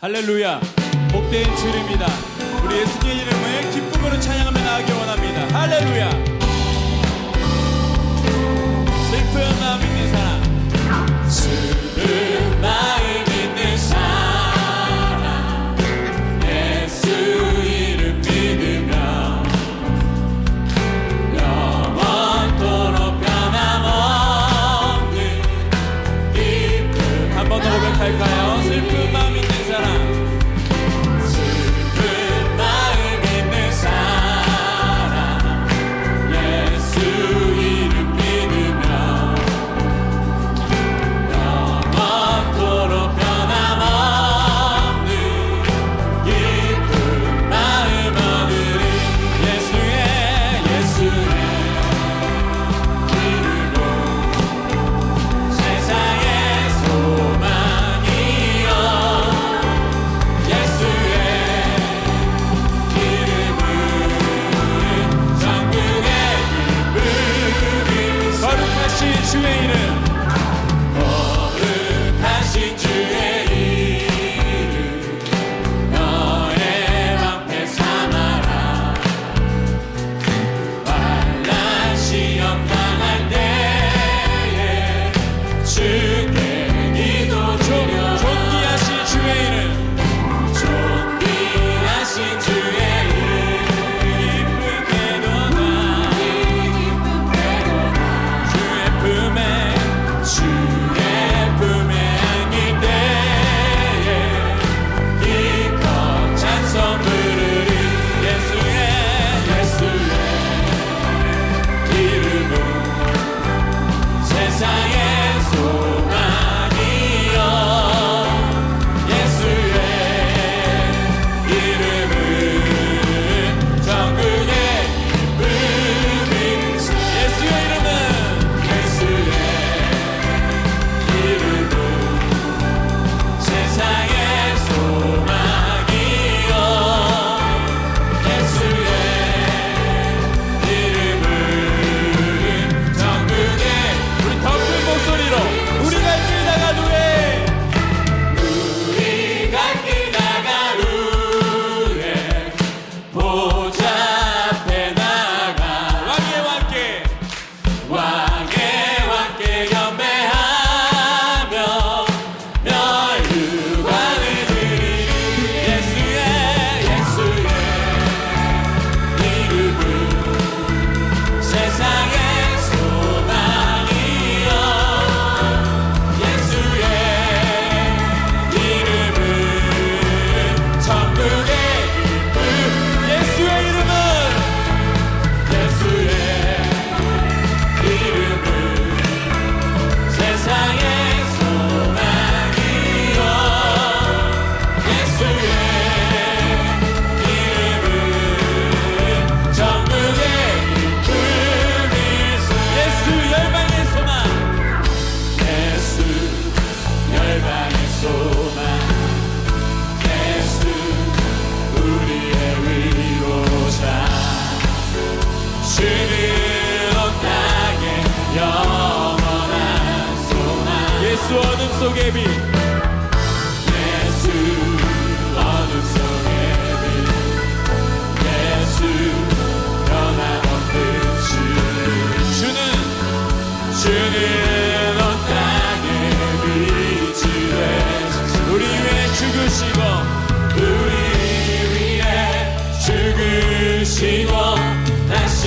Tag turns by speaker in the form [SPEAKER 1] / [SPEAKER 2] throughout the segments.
[SPEAKER 1] 할렐루야. 복된 주입니다. 우리 예수님의 이름을 기쁨으로 찬양하며 나가기 원합니다. 할렐루야.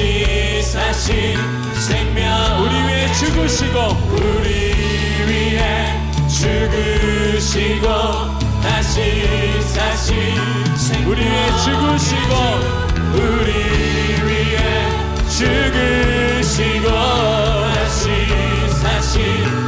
[SPEAKER 1] 없이 사신 생명 우리 위해 죽으시고 우리 위해 죽으시고 다시 사신 생명 우리 위해 죽으시고 우리 위해 죽으시고 다시 사신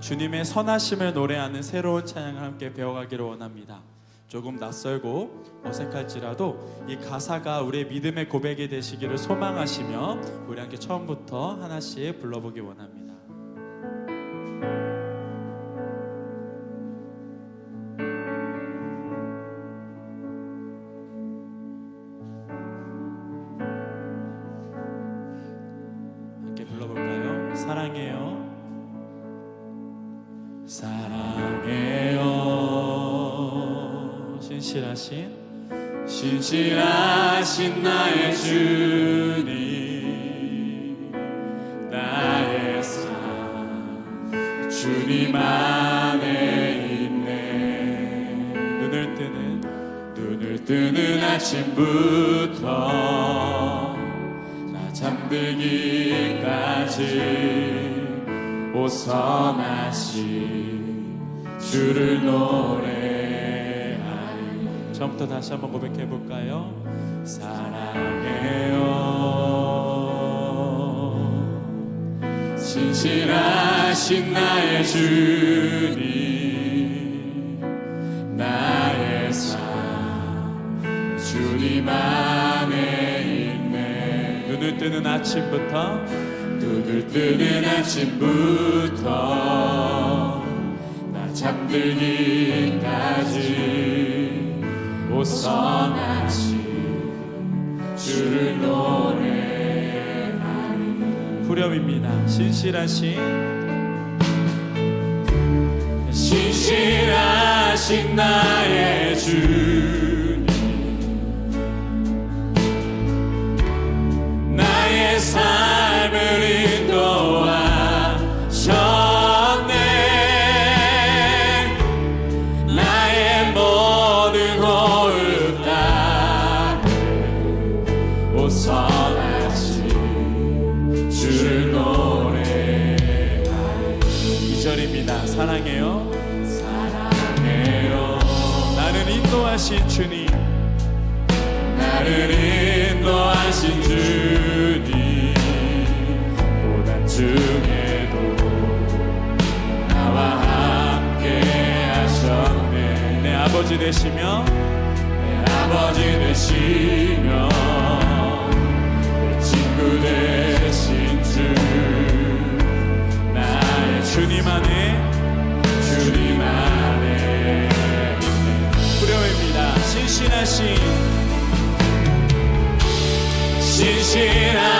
[SPEAKER 1] 주님의 선하심을 노래하는 새로운 찬양을 함께 배워가기를 원합니다. 조금 낯설고 어색할지라도 이 가사가 우리의 믿음의 고백이 되시기를 소망하시며 우리 함께 처음부터 하나씩 불러보기 원합니다. 사랑해요. 신실하신 신실하신 나의 주님. 나의 삶 주님 안에 있네. 눈을 뜨는 눈을 뜨는 아침부터 나 잠들기까지 오선하시 주를 노래하리 처음부터 다시 한번 고백해 볼까요? 사랑해요. 신실하신 나의 주님 나의 삶 주님 안에 있네. 눈을 뜨는 아침부터 눈을 뜨는 아침부터 나 잠들기까지 오선하시 주를 노래하리 후렴입니다. 신실하신. 신실하신 나의 주 인도하신 주님. 나를 인도하신 주님. 고난 중에도 나와 함께 하셨네. 내 아버지 되시며 내 아버지 되시며 내 친구 되신 주. 나의 주님 안에 주님 안에. 후렴입니다 신신하신 신실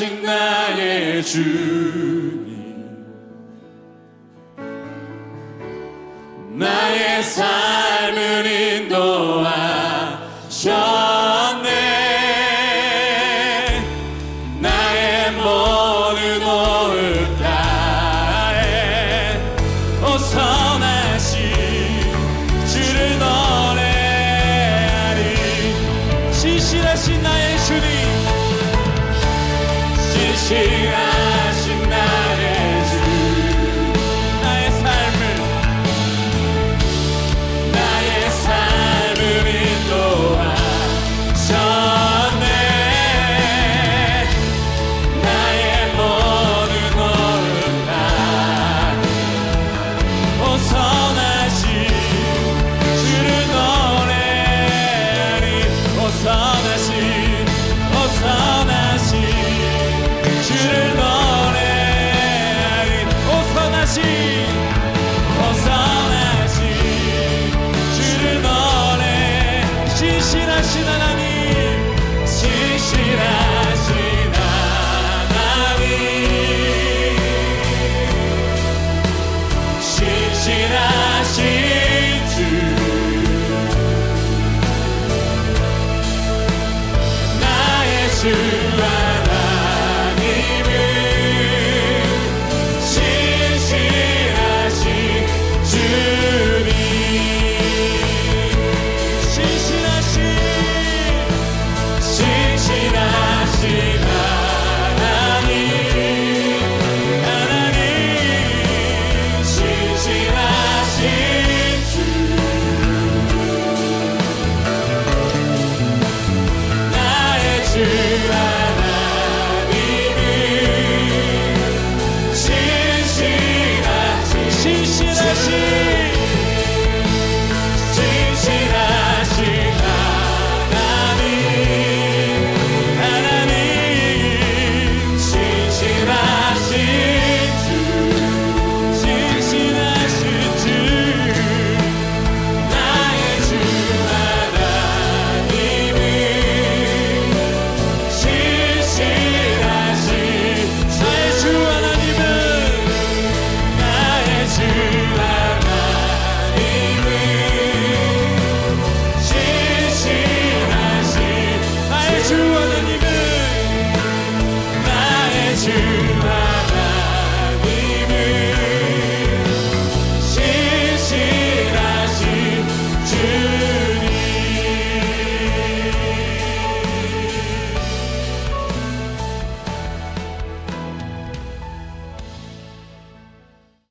[SPEAKER 1] 하신 나의 주님. 나의 삶을 인도하셔. 신하신
[SPEAKER 2] 하나님.